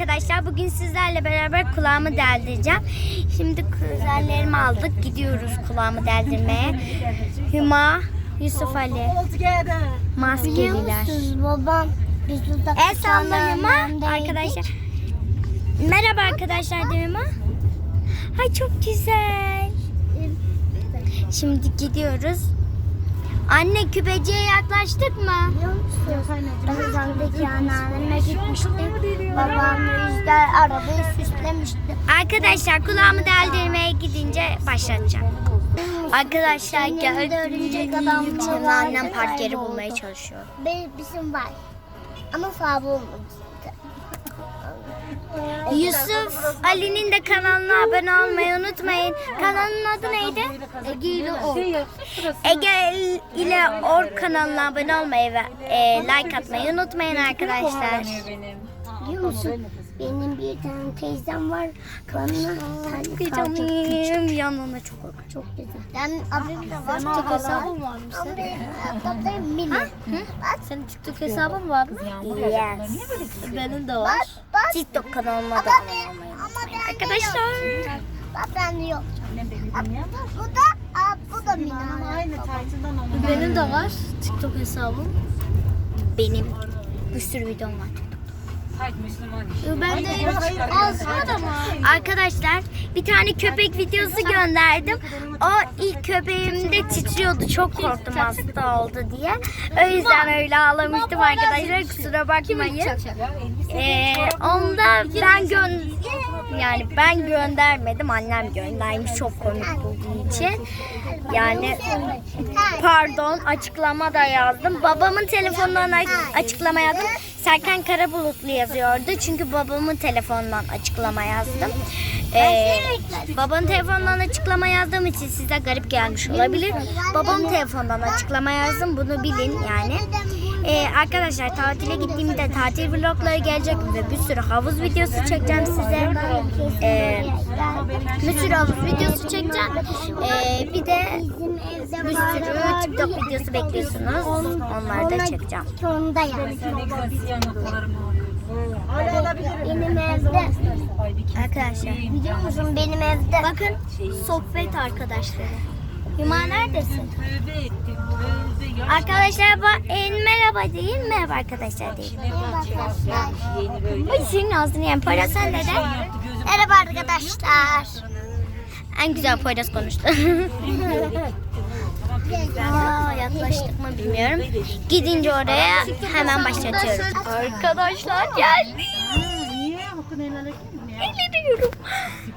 arkadaşlar. Bugün sizlerle beraber kulağımı deldireceğim. Şimdi kuzenlerimi aldık. Gidiyoruz kulağımı deldirmeye. Hüma, Yusuf Ali. Maskeliler. babam biz burada El Hüma. Arkadaşlar. Merhaba arkadaşlar de Hüma. Ay çok güzel. Şimdi gidiyoruz. Anne küpeciye yaklaştık mı? Biliyor musun? Ramazan'daki anneanneme gitmiştik. Babam rüzgar arabayı süslemişti. Arkadaşlar kulağımı deldirmeye gidince başlatacağım. Arkadaşlar gördüğünüz gibi annem park yeri bulmaya çalışıyor. Benim bizim var. Ama fabı olmadı. Yusuf Ali'nin de kanalına abone olmayı unutmayın. Kanalın adı neydi? Ege ile o. Ege ile Or kanalına abone olmayı ve e, like atmayı unutmayın arkadaşlar. Musun? Benim bir tane teyzem var. Bana tane Heyecanlıyım. Yanına çok Çok güzel. Ben abim de var. TikTok hesabım var mı senin? mini. Bak. Senin TikTok hesabın var mı? Yes. Benim de var. Bak. Bak. TikTok kanalıma da ben, ben Arkadaşlar. Bak bende yok. Bak, Bu da, bu da mini. Benim de var TikTok hesabım. Benim bir sürü videom var. Ben de. Arkadaşlar bir tane köpek videosu gönderdim. O ilk köpeğimde titriyordu. Çok korktum hasta oldu diye. O yüzden öyle ağlamıştım arkadaşlar. Kusura bakmayın. Ee, onda ben gön yani ben göndermedim. Annem göndermiş çok komik bulduğu için. Yani pardon açıklama da yazdım. Babamın telefonundan açıklama yazdım. Serkan Karabulutlu yazıyordu. Çünkü babamın telefonundan açıklama yazdım. Ee, babanın telefonundan açıklama yazdığım için size garip gelmiş olabilir. Babamın telefonundan açıklama yazdım. Bunu bilin yani. Ee, arkadaşlar tatile gittiğimde tatil vlogları gelecek ve bir sürü havuz videosu çekeceğim size. Ee, bir sürü havuz videosu çekeceğim. Ee, bir de bir sürü TikTok videosu bekliyorsunuz. Onları da çekeceğim. Sonunda yani. Benim evde. Arkadaşlar Biliyor musun benim evde. bakın sohbet arkadaşları. Hüma neredesin? Arkadaşlar bak en merhaba değil merhaba arkadaşlar değil. Ay senin ağzını yiyen Poyraz sen de de. Merhaba arkadaşlar. En güzel Poyraz konuştu. Aa, yaklaştık mı bilmiyorum. Gidince oraya hemen başlatıyoruz. Arkadaşlar geldi.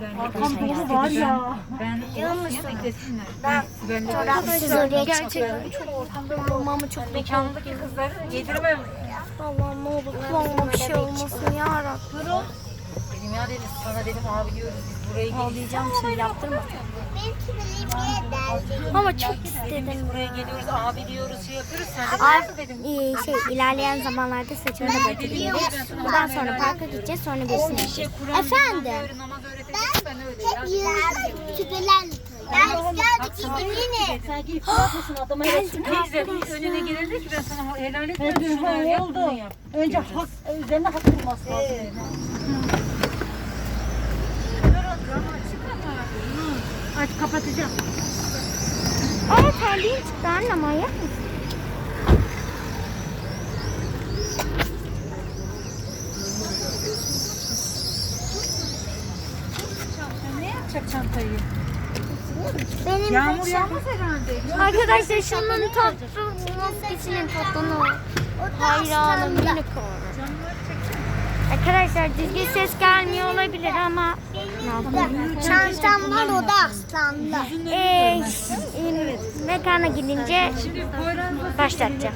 Eğleniyorum. var ya. Çorapsız oraya çıkıyor. Olmamı çok Mekandaki kızları yedirmem. Allah'ım ne olur kulağıma bir şey olmasın ya Rabbim. Dedim ya dedim sana dedim abi diyoruz biz buraya geliyoruz. Ağlayacağım şimdi yaptırma. Benimki benim. Ama çok istedim. Biz buraya geliyoruz abi diyoruz şey yapıyoruz. Sen de nasıl dedim. e, şey ilerleyen zamanlarda saçımı da batırıyoruz. Bundan sonra parka gideceğiz sonra birisine gideceğiz. Efendim. Namaz öğreteceğiz ben öyle ya. Yürüyorum. Küpelerle. Ben geldik yine. Sen gidip bakmasın adama yapsın. Teyze önüne gelirdi ki ben sana helal etmiyorum. Şunu yap bunu yap. Önce hak, üzerine hak olması lazım. Aç kapatacağım. Aa terliğin çıktı anne manyak mısın? Ne yapacak çantayı? Benim Yağmur yağmaz herhalde. Arkadaşlar şunun tatlı maskesinin tatlını hayranım unicorn. Arkadaşlar düzgün ses gelmiyor olabilir ama? Çantam var o da aslanlı. Ee, e, mekana gidince başlatacağım.